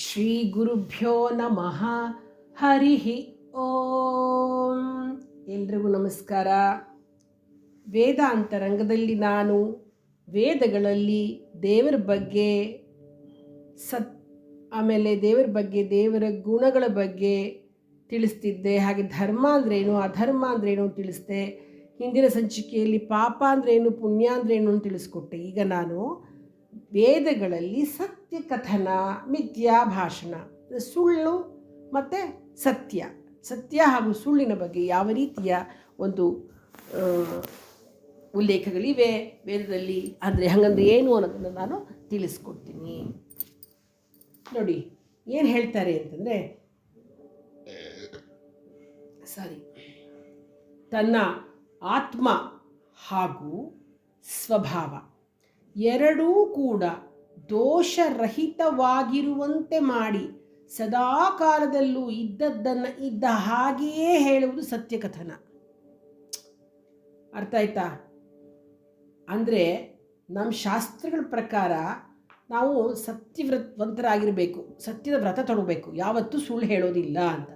ಶ್ರೀ ಗುರುಭ್ಯೋ ನಮಃ. ಹರಿ ಓಂ. ಎಲ್ರಿಗೂ ನಮಸ್ಕಾರ. ವೇದಾಂತರಂಗದಲ್ಲಿ ನಾನು ವೇದಗಳಲ್ಲಿ ದೇವರ ಬಗ್ಗೆ ಸತ್, ಆಮೇಲೆ ದೇವರ ಬಗ್ಗೆ, ದೇವರ ಗುಣಗಳ ಬಗ್ಗೆ ತಿಳಿಸ್ತಿದ್ದೆ. ಹಾಗೆ ಧರ್ಮ ಅಂದ್ರೇನು ಅಧರ್ಮ ಅಂದ್ರೇನು ತಿಳಿಸ್ದೆ. ಹಿಂದಿನ ಸಂಚಿಕೆಯಲ್ಲಿ ಪಾಪ ಅಂದ್ರೇನು ಪುಣ್ಯ ಅಂದ್ರೇನು ತಿಳಿಸ್ಕೊಟ್ಟೆ. ಈಗ ನಾನು ವೇದಗಳಲ್ಲಿ ಸತ್ಯ ಕಥನ, ಮಿಥ್ಯಾ ಭಾಷಣ ಸುಳ್ಳು ಮತ್ತು ಸತ್ಯ. ಸತ್ಯ ಹಾಗೂ ಸುಳ್ಳಿನ ಬಗ್ಗೆ ಯಾವ ರೀತಿಯ ಒಂದು ಉಲ್ಲೇಖಗಳಿವೆ ವೇದದಲ್ಲಿ? ಅಂದರೆ ಹಂಗಂದ್ರೆ ಏನು ಅನ್ನೋದನ್ನು ನಾನು ತಿಳಿಸ್ಕೊಡ್ತೀನಿ. ನೋಡಿ, ಏನು ಹೇಳ್ತಾರೆ ಅಂತಂದರೆ ಸಾರಿ ತನ್ನ ಆತ್ಮ ಹಾಗೂ ಸ್ವಭಾವ. ಎರಡೂ ಕೂಡ ದೋಷರಹಿತವಾಗಿರುವಂತೆ ಮಾಡಿ ಸದಾ ಕಾಲದಲ್ಲೂ ಇದ್ದದ್ದನ್ನು ಇದ್ದ ಹಾಗೆಯೇ ಹೇಳುವುದು ಸತ್ಯಕಥನ. ಅರ್ಥ ಆಯ್ತಾ? ಅಂದರೆ ನಮ್ಮ ಶಾಸ್ತ್ರಗಳ ಪ್ರಕಾರ ನಾವು ಸತ್ಯವ್ರತವಂತರಾಗಿರಬೇಕು, ಸತ್ಯದ ವ್ರತ ತೊಡಬೇಕು ಯಾವತ್ತೂ ಸುಳ್ಳು ಹೇಳೋದಿಲ್ಲ ಅಂತ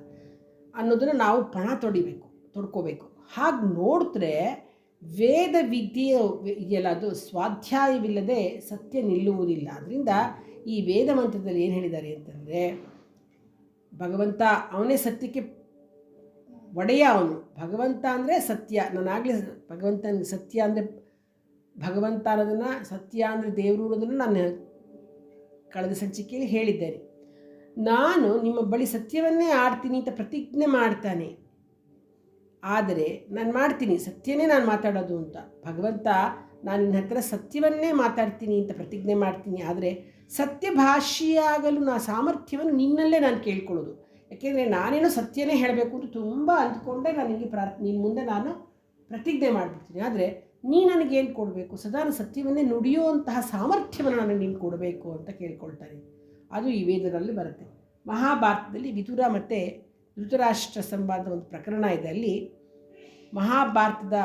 ಅನ್ನೋದನ್ನು ನಾವು ಪಣ ತೊಡಿಬೇಕು, ತೊಡ್ಕೋಬೇಕು. ಹಾಗೆ ನೋಡಿದ್ರೆ ವೇದ ವಿದ್ಯೆ ಇದೆಯಲ್ಲ ಅದು ಸ್ವಾಧ್ಯಾಯವಿಲ್ಲದೆ ಸತ್ಯ ನಿಲ್ಲುವುದಿಲ್ಲ. ಅದರಿಂದ ಈ ವೇದ ಮಂತ್ರದಲ್ಲಿ ಏನು ಹೇಳಿದ್ದಾರೆ ಅಂತಂದರೆ, ಭಗವಂತ ಅವನೇ ಸತ್ಯಕ್ಕೆ ಒಡೆಯ ಅವನು. ಭಗವಂತ ಅಂದರೆ ಸತ್ಯ. ನಾನಾಗಲೇ ಭಗವಂತನ ಸತ್ಯ ಅಂದರೆ, ಭಗವಂತ ಅನ್ನೋದನ್ನು, ಸತ್ಯ ಅಂದರೆ ದೇವರು ಅನ್ನೋದನ್ನು ನಾನು ಕಳೆದ ಸಂಚಿಕೆಯಲ್ಲಿ ಹೇಳಿದ್ದೇನೆ. ನಾನು ನಿಮ್ಮ ಬಳಿ ಸತ್ಯವನ್ನೇ ಆಡ್ತೀನಿ ಅಂತ ಪ್ರತಿಜ್ಞೆ ಮಾಡ್ತಾನೆ. ಆದರೆ ನಾನು ಮಾಡ್ತೀನಿ, ಸತ್ಯನೇ ನಾನು ಮಾತಾಡೋದು ಅಂತ. ಭಗವಂತ, ನಾನು ನಿನ್ನ ಹತ್ರ ಸತ್ಯವನ್ನೇ ಮಾತಾಡ್ತೀನಿ ಅಂತ ಪ್ರತಿಜ್ಞೆ ಮಾಡ್ತೀನಿ, ಆದರೆ ಸತ್ಯ ಭಾಷೆಯಾಗಲು ನಾ ಸಾಮರ್ಥ್ಯವನ್ನು ನಿನ್ನಲ್ಲೇ ನಾನು ಕೇಳ್ಕೊಳ್ಳೋದು. ಯಾಕೆಂದರೆ ನಾನೇನೋ ಸತ್ಯನೇ ಹೇಳಬೇಕು ಅಂತ ತುಂಬ ಅಂದ್ಕೊಂಡೆ ನಾನು ನಿನಗೆ ನಿನ್ನ ಮುಂದೆ ನಾನು ಪ್ರತಿಜ್ಞೆ ಮಾಡಿಬಿಡ್ತೀನಿ. ಆದರೆ ನೀ ನನಗೇನು ಕೊಡಬೇಕು? ಸದಾ ನಾನು ಸತ್ಯವನ್ನೇ ನುಡಿಯುವಂತಹ ಸಾಮರ್ಥ್ಯವನ್ನು ನನಗೆ ನೀನು ಕೊಡಬೇಕು ಅಂತ ಕೇಳ್ಕೊಳ್ತಾರೆ. ಅದು ಈ ವೇದದಲ್ಲಿ ಬರುತ್ತೆ. ಮಹಾಭಾರತದಲ್ಲಿ ವಿದುರ ಮತ್ತು ಧೃತರಾಷ್ಟ್ರ ಸಂಬಂಧ ಒಂದು ಪ್ರಕರಣ ಇದೆ. ಅಲ್ಲಿ ಮಹಾಭಾರತದ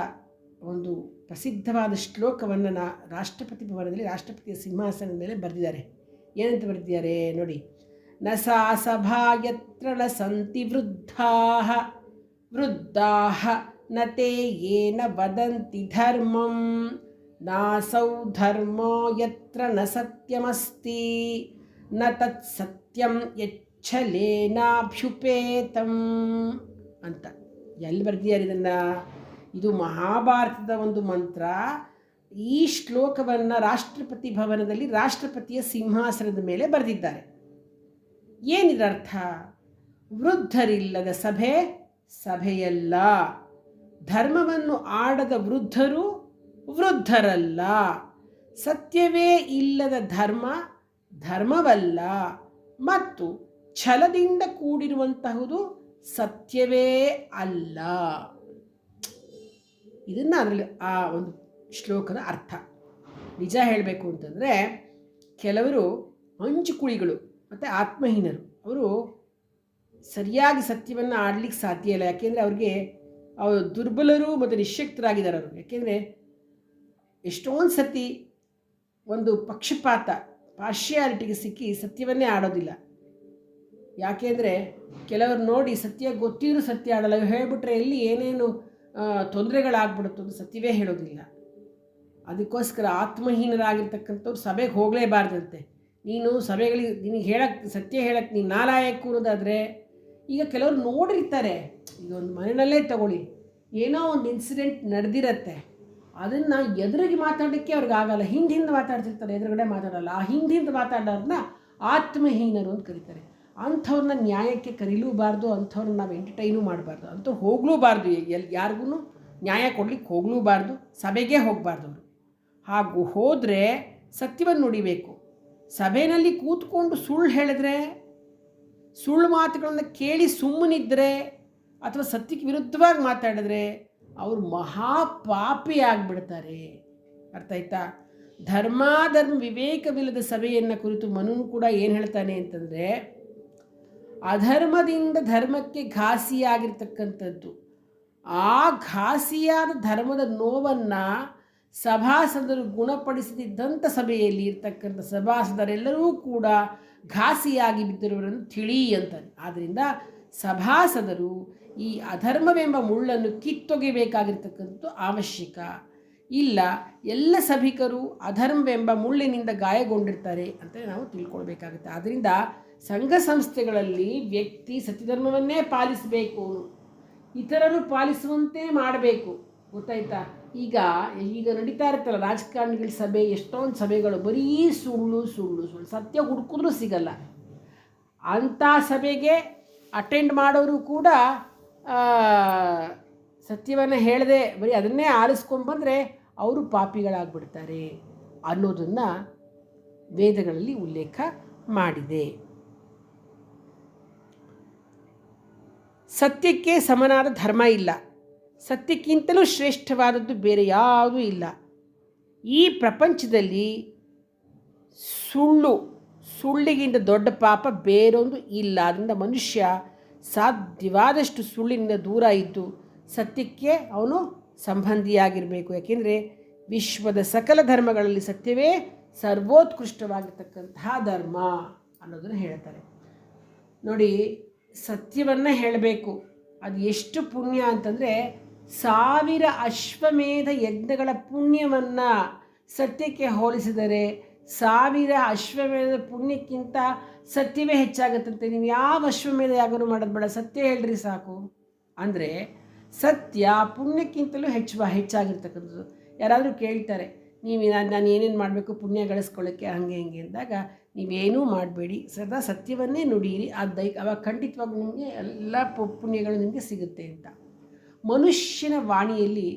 ಒಂದು ಪ್ರಸಿದ್ಧವಾದ ಶ್ಲೋಕವನ್ನು ನಾ ರಾಷ್ಟ್ರಪತಿ ಭವನದಲ್ಲಿ ರಾಷ್ಟ್ರಪತಿಯ ಸಿಂಹಾಸನದ ಮೇಲೆ ಬರೆದಿದ್ದಾರೆ. ಏನಂತ ಬರೆದಿದ್ದಾರೆ ನೋಡಿ. ನ ಸಾ ಸಭಾ ಯತ್ರ ಸಂತಿ ವೃದ್ಧಾ ವೃದ್ಧಾ, ನ ಯೇನ ವದಂತಿ ಧರ್ಮಂ ನಾಸೌ ಧರ್ಮೋ ಯತ್ರ ನ ಸತ್ಯಮಸ್ತಿ, ನ ತತ್ ಸತ್ಯಂ ಯಚ್ಛಲೇನಾಭ್ಯುಪೇತಂ ಅಂತ. ಎಲ್ಲಿ ಬರ್ದಿದ್ದಾರೆ ಇದನ್ನು? ಇದು ಮಹಾಭಾರತದ ಒಂದು ಮಂತ್ರ. ಈ ಶ್ಲೋಕವನ್ನು ರಾಷ್ಟ್ರಪತಿ ಭವನದಲ್ಲಿ ರಾಷ್ಟ್ರಪತಿಯ ಸಿಂಹಾಸನದ ಮೇಲೆ ಬರೆದಿದ್ದಾರೆ. ಏನಿದರ್ಥ ವೃದ್ಧರಿಲ್ಲದ ಸಭೆ, ಸಭೆಯಲ್ಲ. ಧರ್ಮವನ್ನು ಆಡದ ವೃದ್ಧರು ವೃದ್ಧರಲ್ಲ. ಸತ್ಯವೇ ಇಲ್ಲದ ಧರ್ಮ, ಧರ್ಮವಲ್ಲ. ಮತ್ತು ಛಲದಿಂದ ಕೂಡಿರುವಂತಹುದು ಸತ್ಯವೇ ಅಲ್ಲ. ಇದನ್ನು ಅದರಲ್ಲಿ ಆ ಒಂದು ಶ್ಲೋಕದ ಅರ್ಥ. ನಿಜ ಹೇಳಬೇಕು ಅಂತಂದರೆ ಕೆಲವರು ಕುಳಿಗಳು ಮತ್ತು ಆತ್ಮಹೀನರು, ಅವರು ಸರಿಯಾಗಿ ಸತ್ಯವನ್ನು ಆಡಲಿಕ್ಕೆ ಸಾಧ್ಯ ಇಲ್ಲ. ಯಾಕೆಂದರೆ ಅವ್ರಿಗೆ ಅವರು ದುರ್ಬಲರು ಮತ್ತು ನಿಶಕ್ತರಾಗಿದ್ದಾರೆ ಅವರು. ಯಾಕೆಂದರೆ ಎಷ್ಟೊಂದು ಸತಿ ಒಂದು ಪಕ್ಷಪಾತ ಪಾರ್ಶಿಯಾಲಿಟಿಗೆ ಸಿಕ್ಕಿ ಸತ್ಯವನ್ನೇ ಆಡೋದಿಲ್ಲ. ಯಾಕೆಂದರೆ ಕೆಲವರು ನೋಡಿ ಸತ್ಯ ಗೊತ್ತಿದ್ರೂ ಸತ್ಯ ಆಡಲ್ಲ ಹೇಳಿಬಿಟ್ರೆ ಎಲ್ಲಿ ಏನೇನು ತೊಂದರೆಗಳಾಗ್ಬಿಡುತ್ತೆ ಅದು ಸತ್ಯವೇ ಹೇಳೋದಿಲ್ಲ. ಅದಕ್ಕೋಸ್ಕರ ಆತ್ಮಹೀನರಾಗಿರ್ತಕ್ಕಂಥವ್ರು ಸಭೆಗೆ ಹೋಗಲೇಬಾರ್ದಂತೆ. ನೀನು ಸಭೆಗಳಿಗೆ, ನಿನಗೆ ಹೇಳಕ್ಕೆ ಸತ್ಯ ಹೇಳಕ್ಕೆ ನೀನು ನಾಲಾಯೆ ಕೂರೋದಾದರೆ ಈಗ ಕೆಲವರು ನೋಡಿರ್ತಾರೆ, ಈಗ ಒಂದು ಮನೆಯಲ್ಲೇ ತಗೊಳ್ಳಿ, ಏನೋ ಒಂದು ಇನ್ಸಿಡೆಂಟ್ ನಡೆದಿರತ್ತೆ. ಅದನ್ನು ಎದುರಿಗೆ ಮಾತಾಡೋಕ್ಕೆ ಅವ್ರಿಗೆ ಆಗಲ್ಲ. ಹಿಂದೆ ಹಿಂದೆ ಮಾತಾಡ್ತಿರ್ತಾರೆ, ಎದುರುಗಡೆ ಮಾತಾಡಲ್ಲ. ಆ ಹಿಂದೆ ಹಿಂದೆ ಮಾತಾಡೋರನ್ನ ಆತ್ಮಹೀನರು ಅಂತ ಕರೀತಾರೆ. ಅಂಥವ್ರನ್ನ ನ್ಯಾಯಕ್ಕೆ ಕರೀಲೂಬಾರ್ದು, ಅಂಥವ್ರನ್ನ ನಾವು ಎಂಟರ್ಟೈನು ಮಾಡಬಾರ್ದು. ಅಂತೂ ಹೋಗ್ಲೂಬಾರ್ದು ಎಲ್ಲಿ ಯಾರಿಗೂ ನ್ಯಾಯ ಕೊಡ್ಲಿಕ್ಕೆ ಹೋಗ್ಲೂಬಾರ್ದು, ಸಭೆಗೆ ಹೋಗಬಾರ್ದು ಅವರು. ಹಾಗೂ ಹೋದರೆ ಸತ್ಯವನ್ನು ನುಡಿಬೇಕು. ಸಭೆಯಲ್ಲಿ ಕೂತ್ಕೊಂಡು ಸುಳ್ಳು ಹೇಳಿದ್ರೆ, ಸುಳ್ಳು ಮಾತುಗಳನ್ನು ಕೇಳಿ ಸುಮ್ಮನಿದ್ದರೆ ಅಥವಾ ಸತ್ಯಕ್ಕೆ ವಿರುದ್ಧವಾಗಿ ಮಾತಾಡಿದ್ರೆ ಅವರು ಮಹಾಪಾಪಿ ಆಗಿಬಿಡ್ತಾರೆ. ಅರ್ಥ ಆಯ್ತಾ? ಧರ್ಮಾಧರ್ಮ ವಿವೇಕವಿಲ್ಲದ ಸಭೆಯನ್ನು ಕುರಿತು ಮನುನು ಕೂಡ ಏನು ಹೇಳ್ತಾನೆ ಅಂತಂದರೆ ಅಧರ್ಮದಿಂದ ಧರ್ಮಕ್ಕೆ ಘಾಸಿಯಾಗಿರ್ತಕ್ಕಂಥದ್ದು. ಆ ಘಾಸಿಯಾದ ಧರ್ಮದ ನೋವನ್ನು ಸಭಾಸದರು ಗುಣಪಡಿಸದಿದ್ದಂಥ ಸಭೆಯಲ್ಲಿ ಇರ್ತಕ್ಕಂಥ ಸಭಾಸದರೆಲ್ಲರೂ ಕೂಡ ಘಾಸಿಯಾಗಿ ಬಿದ್ದಿರುವರನ್ನು ತಿಳಿ ಅಂತ ಆದ್ದರಿಂದ ಸಭಾಸದರು ಈ ಅಧರ್ಮವೆಂಬ ಮುಳ್ಳನ್ನು ಕಿತ್ತೊಗೆಬೇಕಾಗಿರ್ತಕ್ಕಂಥದ್ದು ಅವಶ್ಯಕ. ಇಲ್ಲ, ಎಲ್ಲ ಸಭಿಕರು ಅಧರ್ಮವೆಂಬ ಮುಳ್ಳಿನಿಂದ ಗಾಯಗೊಂಡಿರ್ತಾರೆ ಅಂತ ನಾವು ತಿಳ್ಕೊಳ್ಬೇಕಾಗುತ್ತೆ. ಆದ್ದರಿಂದ ಸಂಘ ಸಂಸ್ಥೆಗಳಲ್ಲಿ ವ್ಯಕ್ತಿ ಸತ್ಯಧರ್ಮವನ್ನೇ ಪಾಲಿಸಬೇಕು. ಇತರರು ಪಾಲಿಸುವಂತೆ ಮಾಡಬೇಕು. ಗೊತ್ತಾಯ್ತಾ? ಈಗ ಈಗ ನಡೀತಾ ಇರ್ತಲ್ಲ ರಾಜಕಾರಣಿಗಳ ಸಭೆ, ಎಷ್ಟೊಂದು ಸಭೆಗಳು, ಬರೀ ಸುಳ್ಳು ಸುಳ್ಳು ಸುಳ್ಳು. ಸತ್ಯ ಹುಡುಕಿದ್ರೂ ಸಿಗಲ್ಲ. ಅಂಥ ಸಭೆಗೆ ಅಟೆಂಡ್ ಮಾಡೋರು ಕೂಡ ಸತ್ಯವನ್ನು ಹೇಳದೆ ಬರೀ ಅದನ್ನೇ ಆರಿಸ್ಕೊಂಡ್ಬಂದರೆ ಅವರು ಪಾಪಿಗಳಾಗ್ಬಿಡ್ತಾರೆ ಅನ್ನೋದನ್ನು ವೇದಗಳಲ್ಲಿ ಉಲ್ಲೇಖ ಮಾಡಿದೆ. ಸತ್ಯಕ್ಕೆ ಸಮನಾದ ಧರ್ಮ ಇಲ್ಲ. ಸತ್ಯಕ್ಕಿಂತಲೂ ಶ್ರೇಷ್ಠವಾದದ್ದು ಬೇರೆ ಯಾವುದೂ ಇಲ್ಲ. ಈ ಪ್ರಪಂಚದಲ್ಲಿ ಸುಳ್ಳು, ಸುಳ್ಳಿಗಿಂತ ದೊಡ್ಡ ಪಾಪ ಬೇರೊಂದು ಇಲ್ಲ. ಅದರಿಂದ ಮನುಷ್ಯ ಸಾಧ್ಯವಾದಷ್ಟು ಸುಳ್ಳಿನಿಂದ ದೂರ ಇದ್ದು ಸತ್ಯಕ್ಕೆ ಅವನು ಸಂಬಂಧಿಯಾಗಿರಬೇಕು. ಯಾಕೆಂದರೆ ವಿಶ್ವದ ಸಕಲ ಧರ್ಮಗಳಲ್ಲಿ ಸತ್ಯವೇ ಸರ್ವೋತ್ಕೃಷ್ಟವಾಗಿರ್ತಕ್ಕಂತಹ ಧರ್ಮ ಅನ್ನೋದನ್ನು ಹೇಳ್ತಾರೆ. ನೋಡಿ ಸತ್ಯವನ್ನು ಹೇಳಬೇಕು. ಅದು ಎಷ್ಟು ಪುಣ್ಯ ಅಂತಂದರೆ ಸಾವಿರ ಅಶ್ವಮೇಧ ಯಜ್ಞಗಳ ಪುಣ್ಯವನ್ನು ಸತ್ಯಕ್ಕೆ ಹೋಲಿಸಿದರೆ ಸಾವಿರ ಅಶ್ವಮೇಧ ಪುಣ್ಯಕ್ಕಿಂತ ಸತ್ಯವೇ ಹೆಚ್ಚಾಗುತ್ತಂತೆ. ನೀವು ಯಾವ ಅಶ್ವಮೇಧ ಯಾಗೂ ಮಾಡೋದು ಬೇಡ. ಸತ್ಯ ಹೇಳ್ರಿ ಸಾಕು. ಅಂದರೆ ಸತ್ಯ ಪುಣ್ಯಕ್ಕಿಂತಲೂ ಹೆಚ್ಚು ಹೆಚ್ಚಾಗಿರ್ತಕ್ಕಂಥದ್ದು. ಯಾರಾದರೂ ಕೇಳ್ತಾರೆ ನೀವು ನಾನು ನಾನು ಏನೇನು ಮಾಡಬೇಕು? ಪುಣ್ಯ ಗಳಿಸ್ಕೊಳ್ಳೋಕ್ಕೆ ಹಾಗೆ ಹಿಂಗೆ ಅಂದಾಗ ನೀವೇನೂ ಮಾಡಬೇಡಿ. ಸದಾ ಸತ್ಯವನ್ನೇ ನುಡಿಯಿರಿ. ಆ ದೈ ಅವಾಗ ಖಂಡಿತವಾಗಿ ನಿಮಗೆ ಎಲ್ಲ ಪುಣ್ಯಗಳು ನಿಮಗೆ ಸಿಗುತ್ತೆ ಅಂತ. ಮನುಷ್ಯನ ವಾಣಿಯಲ್ಲಿ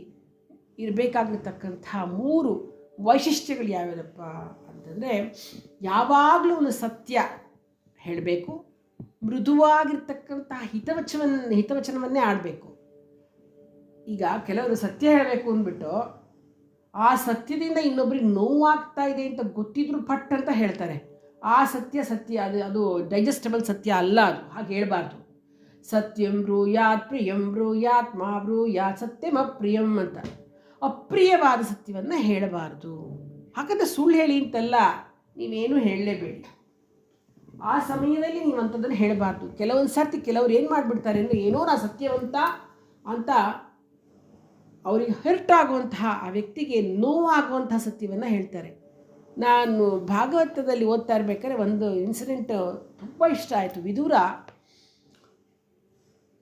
ಇರಬೇಕಾಗಿರ್ತಕ್ಕಂತಹ ಮೂರು ವೈಶಿಷ್ಟ್ಯಗಳು ಯಾವ್ಯಾವಪ್ಪ ಅಂತಂದರೆ, ಯಾವಾಗಲೂ ಒಂದು ಸತ್ಯ ಹೇಳಬೇಕು, ಮೃದುವಾಗಿರ್ತಕ್ಕಂತಹ ಹಿತವಚನ ಹಿತವಚನವನ್ನೇ ಆಡಬೇಕು. ಈಗ ಕೆಲವರು ಸತ್ಯ ಹೇಳಬೇಕು ಅಂದ್ಬಿಟ್ಟು, ಆ ಸತ್ಯದಿಂದ ಇನ್ನೊಬ್ರಿಗೆ ನೋವಾಗ್ತಾ ಇದೆ ಅಂತ ಗೊತ್ತಿದ್ರು ಪಟ್ ಅಂತ ಹೇಳ್ತಾರೆ. ಆ ಸತ್ಯ ಸತ್ಯ, ಅದು ಅದು ಡೈಜೆಸ್ಟಬಲ್ ಸತ್ಯ ಅಲ್ಲ ಅದು, ಹಾಗೆ ಹೇಳಬಾರ್ದು. ಸತ್ಯಂ ಬ್ರೂಯಾತ್, ಪ್ರಿಯಂ ಬ್ರೂಯಾತ್, ಮಾ ಬ್ರೂಯಾತ್ ಸತ್ಯಂ ಅಪ್ರಿಯಂ ಅಂತ. ಅಪ್ರಿಯವಾದ ಸತ್ಯವನ್ನು ಹೇಳಬಾರ್ದು. ಹಾಗಂತ ಸುಳ್ಳು ಹೇಳಿ ಅಂತಲ್ಲ, ನೀವೇನು ಹೇಳಲೇಬೇಡಿ. ಆ ಸಮಯದಲ್ಲಿ ನೀವು ಅಂಥದ್ದನ್ನು ಹೇಳಬಾರ್ದು. ಕೆಲವೊಂದು ಸರ್ತಿ ಕೆಲವ್ರು ಏನು ಮಾಡಿಬಿಡ್ತಾರೆ ಅಂದರೆ, ಏನೋ ನಾ ಸತ್ಯವಂತ ಅಂತ ಅವರಿಗೆ ಹರ್ಟ್ ಆಗುವಂತಹ ಆ ವ್ಯಕ್ತಿಗೆ ನೋವಾಗುವಂತಹ ಸತ್ಯವನ್ನು ಹೇಳ್ತಾರೆ. ನಾನು ಭಾಗವತದಲ್ಲಿ ಓದ್ತಾ ಇರ್ಬೇಕಾದ್ರೆ ಒಂದು ಇನ್ಸಿಡೆಂಟ್ ತುಂಬ ಇಷ್ಟ ಆಯಿತು. ವಿದೂರ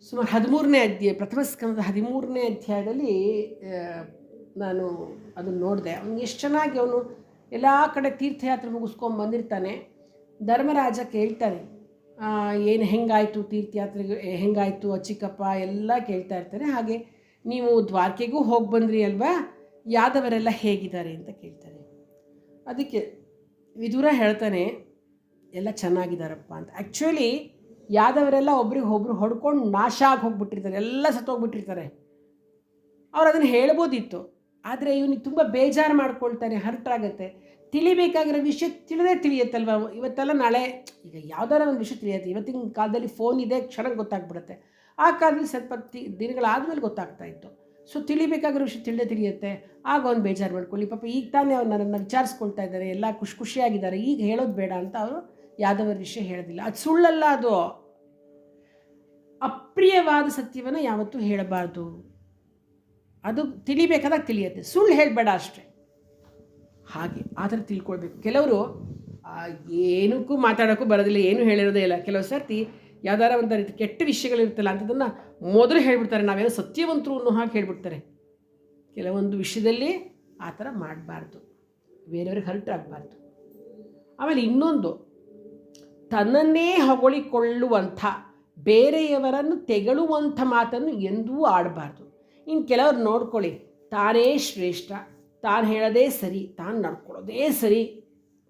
ಸುಮಾರು ಹದಿಮೂರನೇ ಅಧ್ಯಾಯ, ಪ್ರಥಮ ಸ್ಕಂದ ಹದಿಮೂರನೇ ಅಧ್ಯಾಯದಲ್ಲಿ ನಾನು ಅದನ್ನು ನೋಡಿದೆ. ಅವ್ನು ಎಷ್ಟು ಚೆನ್ನಾಗಿ ಅವನು ಎಲ್ಲ ಕಡೆ ತೀರ್ಥಯಾತ್ರೆ ಮುಗಿಸ್ಕೊಂಡು ಬಂದಿರ್ತಾನೆ. ಧರ್ಮರಾಜ ಕೇಳ್ತಾನೆ ಏನು ಹೆಂಗಾಯಿತು ತೀರ್ಥಯಾತ್ರೆಗೆ ಹೆಂಗಾಯಿತು ಅಚ್ಚಿಕಪ್ಪ ಎಲ್ಲ ಕೇಳ್ತಾ ಇರ್ತಾನೆ. ಹಾಗೆ ನೀವು ದ್ವಾರಕೆಗೂ ಹೋಗಿ ಬಂದ್ರಿ ಅಲ್ವಾ? ಯಾದವರೆಲ್ಲ ಹೇಗಿದ್ದಾರೆ ಅಂತ ಕೇಳ್ತಾರೆ. ಅದಕ್ಕೆ ವಿದುರ ಹೇಳ್ತಾನೆ, ಎಲ್ಲ ಚೆನ್ನಾಗಿದ್ದಾರಪ್ಪ ಅಂತ. ಆ್ಯಕ್ಚುಲಿ ಯಾದವರೆಲ್ಲ ಒಬ್ರಿಗೆ ಒಬ್ರು ಹೊಡ್ಕೊಂಡು ನಾಶ ಆಗಿ ಹೋಗ್ಬಿಟ್ಟಿರ್ತಾರೆ ಎಲ್ಲ ಸತ್ತೋಗ್ಬಿಟ್ಟಿರ್ತಾರೆ. ಅವ್ರು ಅದನ್ನು ಹೇಳ್ಬೋದಿತ್ತು, ಆದರೆ ಇವನಿಗೆ ತುಂಬ ಬೇಜಾರು ಮಾಡ್ಕೊಳ್ತಾನೆ ಹರ್ಟಾಗತ್ತೆ ತಿಳಿಬೇಕಾಗಿರೋ ವಿಷಯ ತಿಳಿದೇ ತಿಳಿಯುತ್ತಲ್ವ? ಇವತ್ತೆಲ್ಲ ನಾಳೆ, ಈಗ ಯಾವ್ದಾರ ಒಂದು ವಿಷಯ ತಿಳಿಯುತ್ತೆ. ಇವತ್ತಿನ ಕಾಲದಲ್ಲಿ ಫೋನ್ ಇದೆ ಕ್ಷಣಕ್ಕೆ ಗೊತ್ತಾಗ್ಬಿಡುತ್ತೆ. ಆ ಕಾಲದಲ್ಲಿ ಸ್ವಲ್ಪ ತಿ, ದಿನಗಳಾದಮೇಲೆ ಗೊತ್ತಾಗ್ತಾ ಇತ್ತು. ಸೊ ತಿಳಿಬೇಕಾಗಿರೋ ವಿಷಯ ತಿಳಿದೇ ತಿಳಿಯುತ್ತೆ. ಆಗ ಒಂದು ಬೇಜಾರು ಮಾಡ್ಕೊಳ್ಳಿ. ಪಾಪ ಈಗ ತಾನೇ ಅವ್ರು ನನ್ನನ್ನು ವಿಚಾರಿಸ್ಕೊಳ್ತಾ ಇದ್ದಾರೆ, ಎಲ್ಲ ಖುಷಿ ಖುಷಿಯಾಗಿದ್ದಾರೆ, ಈಗ ಹೇಳೋದು ಬೇಡ ಅಂತ ಅವರು ಯಾದವರ ವಿಷಯ ಹೇಳೋದಿಲ್ಲ. ಅದು ಸುಳ್ಳಲ್ಲ ಅದು. ಅಪ್ರಿಯವಾದ ಸತ್ಯವನ್ನು ಯಾವತ್ತೂ ಹೇಳಬಾರ್ದು. ಅದು ತಿಳಿಬೇಕಾದಾಗ ತಿಳಿಯುತ್ತೆ. ಸುಳ್ಳು ಹೇಳಬೇಡ ಅಷ್ಟೇ. ಹಾಗೆ, ಆ ಥರ ತಿಳ್ಕೊಳ್ಬೇಕು. ಕೆಲವರು ಏನಕ್ಕೂ ಮಾತಾಡೋಕ್ಕೂ ಬರೋದಿಲ್ಲ, ಏನು ಹೇಳಿರೋದೇ ಇಲ್ಲ. ಕೆಲವು ಸರ್ತಿ ಯಾವ್ದಾರ ಒಂದು ರೀತಿ ಕೆಟ್ಟ ವಿಷಯಗಳಿರುತ್ತಲ್ಲ, ಅಂಥದ್ದನ್ನು ಮೊದಲು ಹೇಳ್ಬಿಡ್ತಾರೆ. ನಾವೇನೋ ಸತ್ಯವಂತರು ಅನ್ನೋ ಹಾಗೆ ಹೇಳ್ಬಿಡ್ತಾರೆ. ಕೆಲವೊಂದು ವಿಷಯದಲ್ಲಿ ಆ ಥರ ಮಾಡಬಾರ್ದು. ಬೇರೆಯವ್ರಿಗೆ ಹರ್ಟ್ ಆಗಬಾರ್ದು. ಆಮೇಲೆ ಇನ್ನೊಂದು, ತನ್ನನ್ನೇ ಹೊಗಳಿಕೊಳ್ಳುವಂಥ, ಬೇರೆಯವರನ್ನು ತೆಗಳುವಂಥ ಮಾತನ್ನು ಎಂದೂ ಆಡಬಾರ್ದು. ಇನ್ನು ಕೆಲವರು ನೋಡ್ಕೊಳ್ಳಿ, ತಾನೇ ಶ್ರೇಷ್ಠ, ತಾನು ಹೇಳೋದೇ ಸರಿ, ತಾನು ನಡ್ಕೊಳ್ಳೋದೇ ಸರಿ,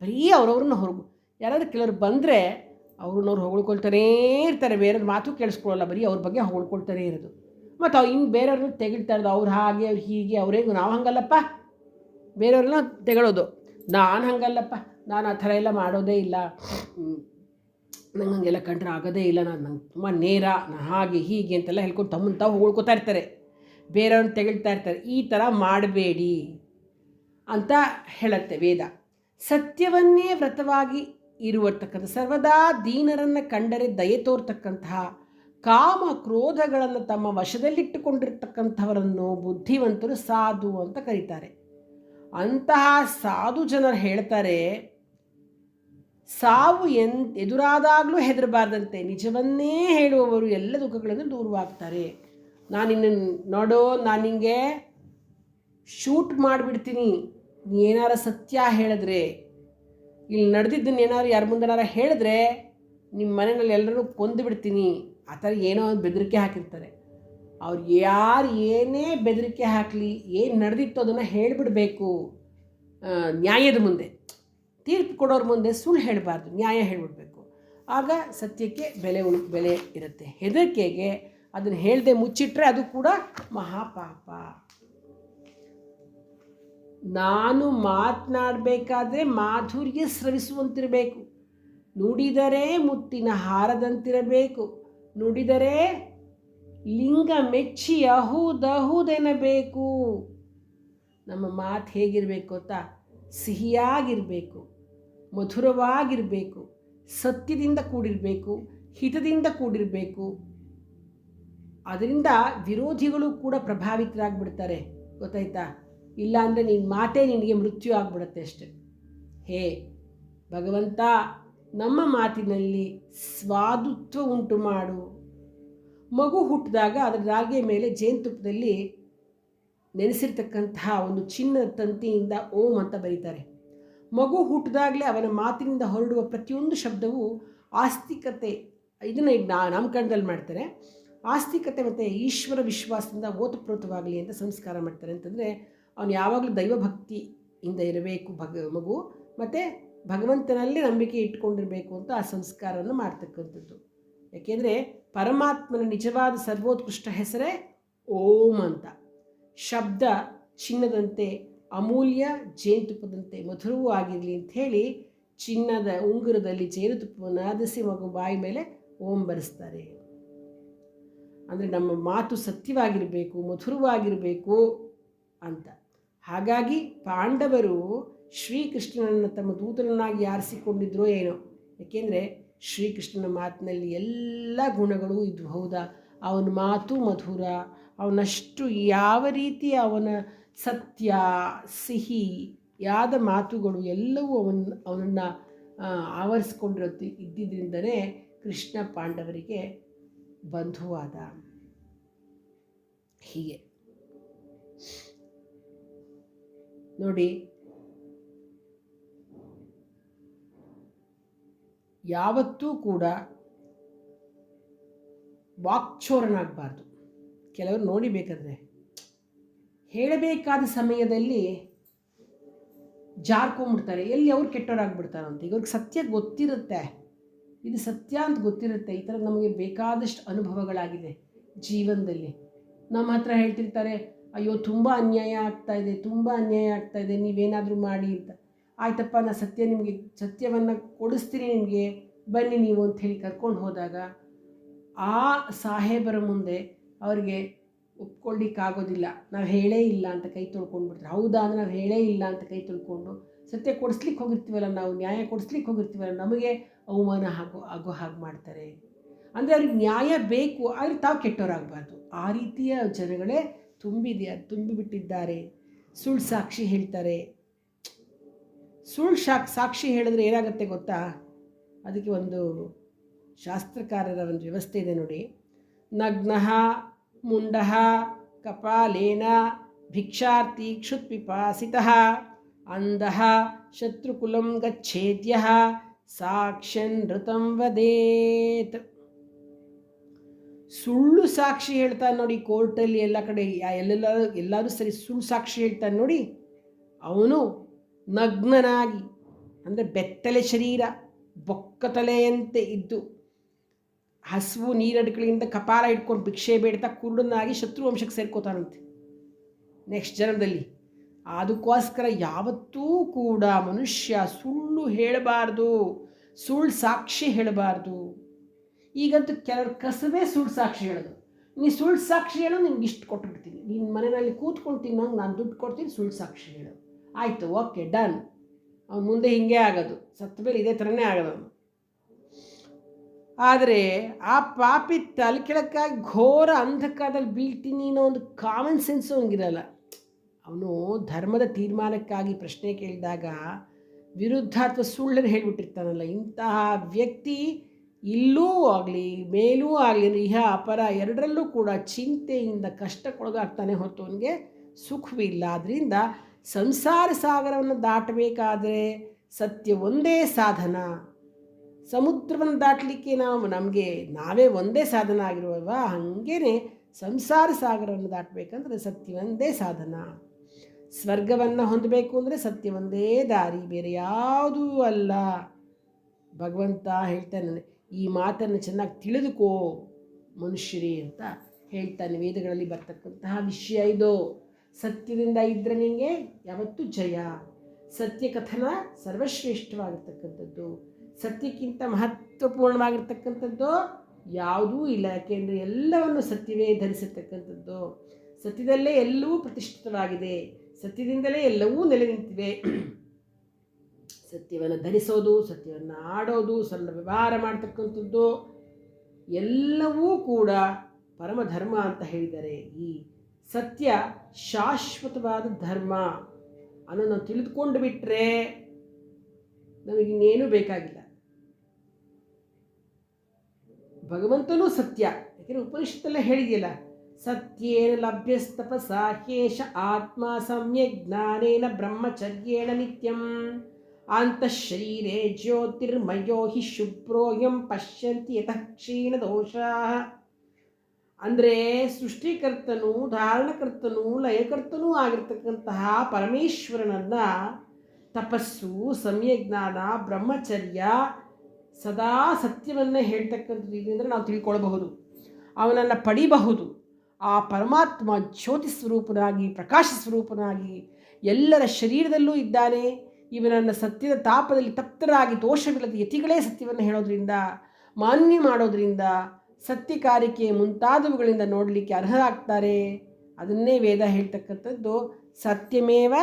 ಬರೀ ಅವ್ರವ್ರನ್ನ ಹೊರಗು, ಯಾರಾದರೂ ಕೆಲವರು ಬಂದರೆ ಅವ್ರನ್ನವ್ರು ಹೊಗಳ್ಕೊಳ್ತಾನೇ ಇರ್ತಾರೆ, ಬೇರೆಯವ್ರ ಮಾತು ಕೇಳಿಸ್ಕೊಳ್ಳಲ್ಲ, ಬರೀ ಅವ್ರ ಬಗ್ಗೆ ಹೊಗಳ್ಕೊಳ್ತಾನೇ ಇರೋದು. ಮತ್ತು ಅವ್ರು ಇನ್ನು ಬೇರೆಯವ್ರನ್ನ ತೆಗಿಳ್ತಾ ಇರೋದು, ಅವ್ರು ಹಾಗೆ, ಅವ್ರು ಹೀಗೆ ಅವ್ರಿಗೂ ನಾವು ಹಂಗಲ್ಲಪ್ಪ. ಬೇರೆಯವ್ರನ್ನ ತೆಗಳೋದು. ನಾನು ಹಂಗಲ್ಲಪ್ಪ. ನಾನು ಆ ಥರ ಎಲ್ಲ ಮಾಡೋದೇ ಇಲ್ಲ. ನಂಗೆ ಹಂಗೆಲ್ಲ ಕಂಡ್ರೆ ಆಗೋದೇ ಇಲ್ಲ. ನಾನು ನಂಗೆ ತುಂಬ ನೇರ, ನಾನು ಹಾಗೆ, ಹೀಗೆ ಅಂತೆಲ್ಲ ಹೇಳ್ಕೊಂಡು ತಮ್ಮನ್ನು ತಾವು ಹೊಗಳ್ಕೊತಾ ಇರ್ತಾರೆ. ಬೇರೆಯವ್ರನ್ನ ತೆಗಿಳ್ತಾ ಇರ್ತಾರೆ. ಈ ಥರ ಮಾಡಬೇಡಿ ಅಂತ ಹೇಳುತ್ತೆ ವೇದ. ಸತ್ಯವನ್ನೇ ವ್ರತವಾಗಿ ಇರುವತಕ್ಕಂಥ ಸರ್ವದಾ ದೀನರನ್ನು ಕಂಡರೆ ದಯೆ ತೋರ್ತಕ್ಕಂತಹ ಕಾಮ ಕ್ರೋಧಗಳನ್ನು ತಮ್ಮ ವಶದಲ್ಲಿಟ್ಟುಕೊಂಡಿರ್ತಕ್ಕಂಥವರನ್ನು ಬುದ್ಧಿವಂತರು ಸಾಧು ಅಂತ ಕರೀತಾರೆ. ಅಂತಹ ಸಾಧು ಜನರು ಹೇಳ್ತಾರೆ, ಸಾವು ಎನ್, ಎದುರಾದಾಗಲೂ ಹೆದರಬಾರ್ದಂತೆ, ನಿಜವನ್ನೇ ಹೇಳುವವರು ಎಲ್ಲ ದುಃಖಗಳನ್ನು ದೂರವಾಗ್ತಾರೆ. ನಾನಿನ್ನು ನೋಡೋ, ನಾನು ನಿಂಗೆ ಶೂಟ್ ಮಾಡಿಬಿಡ್ತೀನಿ. ಏನಾರ ಸತ್ಯ ಹೇಳಿದ್ರೆ, ಇಲ್ಲಿ ನಡೆದಿದ್ದನ್ನು ಏನಾದ್ರು ಯಾರ ಮುಂದೆನಾರ ಹೇಳಿದ್ರೆ ನಿಮ್ಮ ಮನೆಯಲ್ಲಿ ಎಲ್ಲರೂ ಕೊಂದು ಬಿಡ್ತೀನಿ. ಆ ಥರ ಏನೋ ಒಂದು ಬೆದರಿಕೆ ಹಾಕಿರ್ತಾರೆ. ಅವ್ರು ಯಾರು ಏನೇ ಬೆದರಿಕೆ ಹಾಕಲಿ, ಏನು ನಡೆದಿತ್ತು ಅದನ್ನು ಹೇಳಿಬಿಡಬೇಕು. ನ್ಯಾಯದ ಮುಂದೆ. ತೀರ್ಪು ಕೊಡೋರ ಮುಂದೆ ಸುಳ್ಳು ಹೇಳಬಾರ್ದು, ನ್ಯಾಯ ಹೇಳಿಬಿಡ್ಬೇಕು. ಆಗ ಸತ್ಯಕ್ಕೆ ಬೆಲೆ ಉಳು ಬೆಲೆ ಇರುತ್ತೆ. ಹೆದರಿಕೆಗೆ ಅದನ್ನು ಹೇಳದೆ ಮುಚ್ಚಿಟ್ರೆ ಅದು ಕೂಡ ಮಹಾಪಾಪ. ನಾನು ಮಾತನಾಡಬೇಕಾದ್ರೆ ಮಾಧುರ್ಯ ಸ್ರವಿಸುವಂತಿರಬೇಕು. ನುಡಿದರೆ ಮುತ್ತಿನ ಹಾರದಂತಿರಬೇಕು. ನುಡಿದರೆ ಲಿಂಗ ಮೆಚ್ಚಿ ಅಹುದಹುದೆನಬೇಕು ನಮ್ಮ ಮಾತು ಹೇಗಿರಬೇಕು ಗೊತ್ತಾ? ಸಿಹಿಯಾಗಿರಬೇಕು, ಮಧುರವಾಗಿರಬೇಕು, ಸತ್ಯದಿಂದ ಕೂಡಿರಬೇಕು, ಹಿತದಿಂದ ಕೂಡಿರಬೇಕು. ಅದರಿಂದ ವಿರೋಧಿಗಳು ಕೂಡ ಪ್ರಭಾವಿತರಾಗ್ಬಿಡ್ತಾರೆ. ಗೊತ್ತಾಯ್ತಾ? ಇಲ್ಲ ಅಂದರೆ ನಿನ್ನ ಮಾತೇ ನಿನಗೆ ಮೃತ್ಯು ಆಗಿಬಿಡುತ್ತೆ ಅಷ್ಟೆ. ಹೇ ಭಗವಂತ ನಮ್ಮ ಮಾತಿನಲ್ಲಿ ಸ್ವಾದುತ್ವ ಉಂಟು ಮಾಡು. ಮಗು ಹುಟ್ಟಿದಾಗ ಅದರ ರಾಗೆ ಮೇಲೆ ಜೇನುತುಪ್ಪದಲ್ಲಿ ನೆನೆಸಿರ್ತಕ್ಕಂತಹ ಒಂದು ಚಿನ್ನದ ತಂತಿಯಿಂದ ಓಂ ಅಂತ ಬರೀತಾರೆ. ಮಗು ಹುಟ್ಟಿದಾಗಲೇ ಅವನ ಮಾತಿನಿಂದ ಹೊರಡುವ ಪ್ರತಿಯೊಂದು ಶಬ್ದವು ಆಸ್ತಿಕತೆ, ಇದನ್ನು ಈಗ ನಾ ನಾಮಕರಣದಲ್ಲಿ ಮಾಡ್ತಾರೆ. ಆಸ್ತಿಕತೆ ಮತ್ತು ಈಶ್ವರ ವಿಶ್ವಾಸದಿಂದ ಓತಪ್ರೋತವಾಗಲಿ ಅಂತ ಸಂಸ್ಕಾರ ಮಾಡ್ತಾರೆ ಅಂತಂದರೆ, ಅವನು ಯಾವಾಗಲೂ ದೈವಭಕ್ತಿಯಿಂದ ಇರಬೇಕು ಭಗ ಮಗು. ಮತ್ತು ಭಗವಂತನಲ್ಲಿ ನಂಬಿಕೆ ಇಟ್ಕೊಂಡಿರಬೇಕು ಅಂತ ಆ ಸಂಸ್ಕಾರವನ್ನು ಮಾಡ್ತಕ್ಕಂಥದ್ದು. ಯಾಕೆಂದರೆ ಪರಮಾತ್ಮನ ನಿಜವಾದ ಸರ್ವೋತ್ಕೃಷ್ಟ ಹೆಸರೇ ಓಂ ಅಂತ. ಶಬ್ದ ಚಿನ್ನದಂತೆ ಅಮೂಲ್ಯ, ಜೇನುತುಪ್ಪದಂತೆ ಮಧುರವೂ ಆಗಿರಲಿ ಅಂತ ಹೇಳಿ ಚಿನ್ನದ ಉಂಗುರದಲ್ಲಿ ಜೇನುತುಪ್ಪವನ್ನು ಆದಿಸಿ ಮಗು ಬಾಯಿ ಮೇಲೆ ಓಂ ಬರೆಸ್ತಾರೆ. ಅಂದರೆ ನಮ್ಮ ಮಾತು ಸತ್ಯವಾಗಿರಬೇಕು, ಮಧುರವಾಗಿರಬೇಕು ಅಂತ. ಹಾಗಾಗಿ ಪಾಂಡವರು ಶ್ರೀಕೃಷ್ಣನನ್ನು ತಮ್ಮ ದೂತರನ್ನಾಗಿ ಆರಿಸಿಕೊಂಡಿದ್ರೋ ಏನೋ. ಏಕೆಂದರೆ ಶ್ರೀಕೃಷ್ಣನ ಮಾತಿನಲ್ಲಿ ಎಲ್ಲ ಗುಣಗಳು ಇದ್ವು, ಹೌದಾ? ಅವನ ಮಾತು ಮಧುರ, ಅವನಷ್ಟು ಯಾವ ರೀತಿ ಅವನ ಸತ್ಯ, ಸಿಹಿ ಯಾದ ಮಾತುಗಳು ಎಲ್ಲವೂ ಅವನ, ಅವನನ್ನು ಆವರಿಸ್ಕೊಂಡಿರೋದು ಇದ್ದಿದ್ದರಿಂದನೇ ಕೃಷ್ಣ ಪಾಂಡವರಿಗೆ ಬಂಧುವಾದ. ಹೀಗೆ. ನೋಡಿ ಯಾವತ್ತೂ ಕೂಡ ವಾಕ್ಚೋರನಾಗಬಾರ್ದು. ಕೆಲವರು ನೋಡಿ ಬೇಕಾದ್ರೆ ಹೇಳಬೇಕಾದ ಸಮಯದಲ್ಲಿ ಜಾರ್ಕೊಂಡ್ಬಿಡ್ತಾರೆ. ಎಲ್ಲಿ ಅವ್ರು ಕೆಟ್ಟವರಾಗ್ಬಿಡ್ತಾರೋ ಅಂತ ಈಗ ಸತ್ಯ ಗೊತ್ತಿರುತ್ತೆ. ಇದು ಸತ್ಯ ಅಂತ ಗೊತ್ತಿರುತ್ತೆ. ಈ ಥರ ನಮಗೆ ಬೇಕಾದಷ್ಟು ಅನುಭವಗಳಾಗಿದೆ ಜೀವನದಲ್ಲಿ. ನಮ್ಮ ಹತ್ರ ಹೇಳ್ತಿರ್ತಾರೆ, ಅಯ್ಯೋ, ತುಂಬ ಅನ್ಯಾಯ ಆಗ್ತಾ ಇದೆ, ತುಂಬ ಅನ್ಯಾಯ ಆಗ್ತಾ ಇದೆ, ನೀವೇನಾದರೂ ಮಾಡಿ ಅಂತ. ಆಯ್ತಪ್ಪ ನಾನು ಸತ್ಯ ನಿಮಗೆ, ಸತ್ಯವನ್ನು ಕೊಡಿಸ್ತೀನಿ ನಿಮಗೆ, ಬನ್ನಿ ನೀವು ಅಂತ ಹೇಳಿ ಕರ್ಕೊಂಡು ಹೋದಾಗ ಆ ಸಾಹೇಬರ ಮುಂದೆ ಅವರಿಗೆ ಒಪ್ಕೊಳ್ಳಿಕ್ಕಾಗೋದಿಲ್ಲ ನಾವು ಹೇಳೇ ಇಲ್ಲ ಅಂತ ಕೈ ತೊಳ್ಕೊಂಡ್ಬಿಡ್ತಾರೆ. ಹೌದಾ ಅಂದರೆ ನಾವು ಹೇಳೇ ಇಲ್ಲ ಅಂತ ಕೈ ತೊಳ್ಕೊಂಡು ಸತ್ಯ ಕೊಡಿಸ್ಲಿಕ್ಕೆ ಹೋಗಿರ್ತೀವಲ್ಲ ನಾವು, ನ್ಯಾಯ ಕೊಡಿಸ್ಲಿಕ್ಕೆ ಹೋಗಿರ್ತೀವಲ್ಲ, ನಮಗೆ ಅವಮಾನ ಆಗೋ ಆಗೋ ಹಾಗೆ ಮಾಡ್ತಾರೆ. ಅಂದರೆ ಅವ್ರಿಗೆ ನ್ಯಾಯ ಬೇಕು ಆದರೆ ತಾವು ಕೆಟ್ಟವರಾಗಬಾರ್ದು ಆ ರೀತಿಯ ಜನಗಳೇ ತುಂಬಿದೆ, ತುಂಬಿಬಿಟ್ಟಿದ್ದಾರೆ. ಸುಳ್ಳು ಸಾಕ್ಷಿ ಹೇಳ್ತಾರೆ. ಸುಳ್ಳು ಶಾಕ್, ಸಾಕ್ಷಿ ಹೇಳಿದ್ರೆ ಏನಾಗುತ್ತೆ ಗೊತ್ತಾ? ಅದಕ್ಕೆ ಒಂದು ಶಾಸ್ತ್ರಕಾರರ ಒಂದು ವ್ಯವಸ್ಥೆ ಇದೆ ನೋಡಿ. ನಗ್ನ, ಮುಂಡ, ಕಪಾಲೇನ ಭಿಕ್ಷಾರ್ಥಿ ಕ್ಷುತ್ಪಿಪಾಸಿತ, ಅಂಧ, ಶತ್ರುಕುಲಂ ಗಚ್ಛೇದ್ಯ, ಸಾಕ್ಷ್ಯನ್ ಋತಂ ವದೇತ್. ಸುಳ್ಳು ಸಾಕ್ಷಿ ಹೇಳ್ತಾನೆ ನೋಡಿ ಕೋರ್ಟಲ್ಲಿ ಎಲ್ಲ ಕಡೆ ಎಲ್ಲೆಲ್ಲ ಎಲ್ಲರೂ ಸರಿ ಸುಳ್ಳು ಸಾಕ್ಷಿ ಹೇಳ್ತಾನೆ ನೋಡಿ, ಅವನು ನಗ್ನನಾಗಿ, ಅಂದರೆ ಬೆತ್ತಲೆ ಶರೀರ, ಬೊಕ್ಕತಲೆಯಂತೆ ಇದ್ದು, ಹಸುವು ನೀರಡುಗಳಿಂದ ಕಪಾಲ ಇಟ್ಕೊಂಡು ಭಿಕ್ಷೆ ಬೇಡ್ತಾ ಕುರುಡನಾಗಿ ಶತ್ರುವಂಶಕ್ಕೆ ಸೇರ್ಕೋತಾನಂತೆ. ನೆಕ್ಸ್ಟ್ ಜನ್ಮದಲ್ಲಿ. ಅದಕ್ಕೋಸ್ಕರ ಯಾವತ್ತೂ ಕೂಡ ಮನುಷ್ಯ ಸುಳ್ಳು ಹೇಳಬಾರ್ದು, ಸುಳ್ಳು ಸಾಕ್ಷಿ ಹೇಳಬಾರ್ದು. ಈಗಂತೂ ಕೆಲವರು ಕಸವೇ ಸುಳ್ಳು ಸಾಕ್ಷಿ ಹೇಳೋದು. ನೀ ಸುಳ್ಳು ಸಾಕ್ಷಿ ಹೇಳೋ ನಿಮ್ಗೆ ಇಷ್ಟು ಕೊಟ್ಬಿಡ್ತೀನಿ. ನಿನ್ನ ಮನೆಯಲ್ಲಿ ಕೂತ್ಕೊಂಡು ತಿನ್ನೋಂಗೆ ನಾನು ದುಡ್ಡು ಕೊಡ್ತೀನಿ, ಸುಳ್ಳು ಸಾಕ್ಷಿ ಹೇಳು. ಆಯಿತು ಓಕೆ ಡನ್ ಅವ್ನು ಮುಂದೆ ಹಿಂಗೆ ಆಗೋದು. ಸತ್ತ ಮೇಲೆ ಇದೇ ಥರನೇ ಆಗೋದು ಅವನು. ಆದರೆ ಆ ಪಾಪಿ ತಲೆ ಕೆಳಕ್ಕಾಗಿ ಘೋರ ಅಂಧಕಾರದಲ್ಲಿ ಬೀಳ್ತೀನಿ ಅನ್ನೋ ಒಂದು ಕಾಮನ್ ಸೆನ್ಸು ಅವನಿಗಿರಲ್ಲ. ಅವನು ಧರ್ಮದ ತೀರ್ಮಾನಕ್ಕಾಗಿ ಪ್ರಶ್ನೆ ಕೇಳಿದಾಗ ವಿರುದ್ಧ ಅಥವಾ ಸುಳ್ಳನ್ನು ಹೇಳಿಬಿಟ್ಟಿರ್ತಾನಲ್ಲ. ಇಂತಹ ವ್ಯಕ್ತಿ ಇಲ್ಲೂ ಆಗಲಿ, ಮೇಲೂ ಆಗಲಿ ಇಹ, ಅಪರ ಎರಡರಲ್ಲೂ ಕೂಡ ಚಿಂತೆಯಿಂದ ಕಷ್ಟಕ್ಕೊಳಗಾಗ್ತಾನೆ ಹೊತ್ತು ಅವನಿಗೆ ಸುಖವಿಲ್ಲ. ಆದ್ದರಿಂದ ಸಂಸಾರ ಸಾಗರವನ್ನು ದಾಟಬೇಕಾದರೆ ಸತ್ಯ ಒಂದೇ ಸಾಧನ. ಸಮುದ್ರವನ್ನು ದಾಟಲಿಕ್ಕೆ ನಾವು ನಮಗೆ ನಾವೇ ಒಂದೇ ಸಾಧನ ಆಗಿರುವಲ್ವ ಹಾಗೇ ಸಂಸಾರ ಸಾಗರವನ್ನು ದಾಟಬೇಕಂದ್ರೆ ಸತ್ಯ ಒಂದೇ ಸಾಧನ. ಸ್ವರ್ಗವನ್ನು ಹೊಂದಬೇಕು ಅಂದರೆ ಸತ್ಯ ಒಂದೇ ದಾರಿ, ಬೇರೆ ಯಾವುದೂ ಅಲ್ಲ. ಭಗವಂತ ಹೇಳ್ತಾನೆ, ಈ ಮಾತನ್ನು ಚೆನ್ನಾಗಿ ತಿಳಿದುಕೋ ಮನುಷ್ಯರೇ ಅಂತ ಹೇಳ್ತಾನೆ ವೇದಗಳಲ್ಲಿ ಬರ್ತಕ್ಕಂತಹ ವಿಷಯ ಇದು. ಸತ್ಯದಿಂದ ಇದ್ದರೆ ನಿನಗೆ ಯಾವತ್ತೂ ಜಯ. ಸತ್ಯ ಕಥನ ಸರ್ವಶ್ರೇಷ್ಠವಾಗಿರ್ತಕ್ಕಂಥದ್ದು. ಸತ್ಯಕ್ಕಿಂತ ಮಹತ್ವಪೂರ್ಣವಾಗಿರ್ತಕ್ಕಂಥದ್ದು ಯಾವುದೂ ಇಲ್ಲ. ಯಾಕೆಂದರೆ ಎಲ್ಲವನ್ನು ಸತ್ಯವೇ ಧರಿಸಿರ್ತಕ್ಕಂಥದ್ದು. ಸತ್ಯದಲ್ಲೇ ಎಲ್ಲವೂ ಪ್ರತಿಷ್ಠಿತವಾಗಿದೆ. ಸತ್ಯದಿಂದಲೇ ಎಲ್ಲವೂ ನೆಲೆ ನಿಂತಿವೆ. ಸತ್ಯವನ್ನು ಧರಿಸೋದು, ಸತ್ಯವನ್ನು ಆಡೋದು ಸಲ್ಲ ವ್ಯವಹಾರ ಮಾಡ್ತಕ್ಕಂಥದ್ದು ಎಲ್ಲವೂ ಕೂಡ ಪರಮಧರ್ಮ ಅಂತ ಹೇಳಿದ್ದಾರೆ ಈ ಸತ್ಯ ಶಾಶ್ವತವಾದ ಧರ್ಮ ಅನ್ನೋ ನಾವು ತಿಳಿದುಕೊಂಡು ಬಿಟ್ಟರೆ ನಮಗಿನ್ನೇನೂ ಬೇಕಾಗಿಲ್ಲ. ಭಗವಂತನೂ ಸತ್ಯ. ಯಾಕೆಂದರೆ ಉಪನಿಷತ್ತಲ್ಲೇ ಹೇಳಿದೆಯಲ್ಲ, ಸತ್ಯೇನ ಲಭ್ಯಸ್ತಪಸ ಹೇಷ ಆತ್ಮ ಸಮ್ಯಕ್ ಜ್ಞಾನೇನ ಬ್ರಹ್ಮಚರ್ಯೇಣ ನಿತ್ಯಂ. ಅಂತಃಶರೀರೆ ಜ್ಯೋತಿರ್ಮಯೋ ಹಿ ಶುಭ್ರೋಯಂ ಪಶ್ಯಂತಿ ಯತಃ ಕ್ಷೀಣ ದೋಷಾ ಅಂದರೆ ಸೃಷ್ಟಿಕರ್ತನು, ಧಾರಣಕರ್ತನು, ಲಯಕರ್ತನೂ ಆಗಿರ್ತಕ್ಕಂತಹ ಪರಮೇಶ್ವರನನ್ನು ತಪಸ್ಸು ಸಮ್ಯಜ್ಞಾನ ಬ್ರಹ್ಮಚರ್ಯ ಸದಾ ಸತ್ಯವನ್ನು ಹೇಳ್ತಕ್ಕಂಥದ್ದು ಇದರಿಂದ ನಾವು ತಿಳ್ಕೊಳ್ಬಹುದು. ಅವನನ್ನು ಪಡಿಬಹುದು. ಆ ಪರಮಾತ್ಮ ಜ್ಯೋತಿ ಸ್ವರೂಪನಾಗಿ, ಪ್ರಕಾಶ ಸ್ವರೂಪನಾಗಿ ಎಲ್ಲರ ಶರೀರದಲ್ಲೂ ಇದ್ದಾನೆ. ಇವನನ್ನು ಸತ್ಯದ ತಾಪದಲ್ಲಿ ತಪ್ತರಾಗಿ ದೋಷವಿಲ್ಲದ ಯತಿಗಳೇ ಸತ್ಯವನ್ನು ಹೇಳೋದ್ರಿಂದ, ಮಾನ್ಯ ಮಾಡೋದ್ರಿಂದ ಸತ್ಯ ಕಾರ್ಯಕ್ಕೆ ಮುಂತಾದವುಗಳಿಂದ ನೋಡಲಿಕ್ಕೆ ಅರ್ಹರಾಗ್ತಾರೆ. ಅದನ್ನೇ ವೇದ ಹೇಳ್ತಕ್ಕಂಥದ್ದು, ಸತ್ಯಮೇವ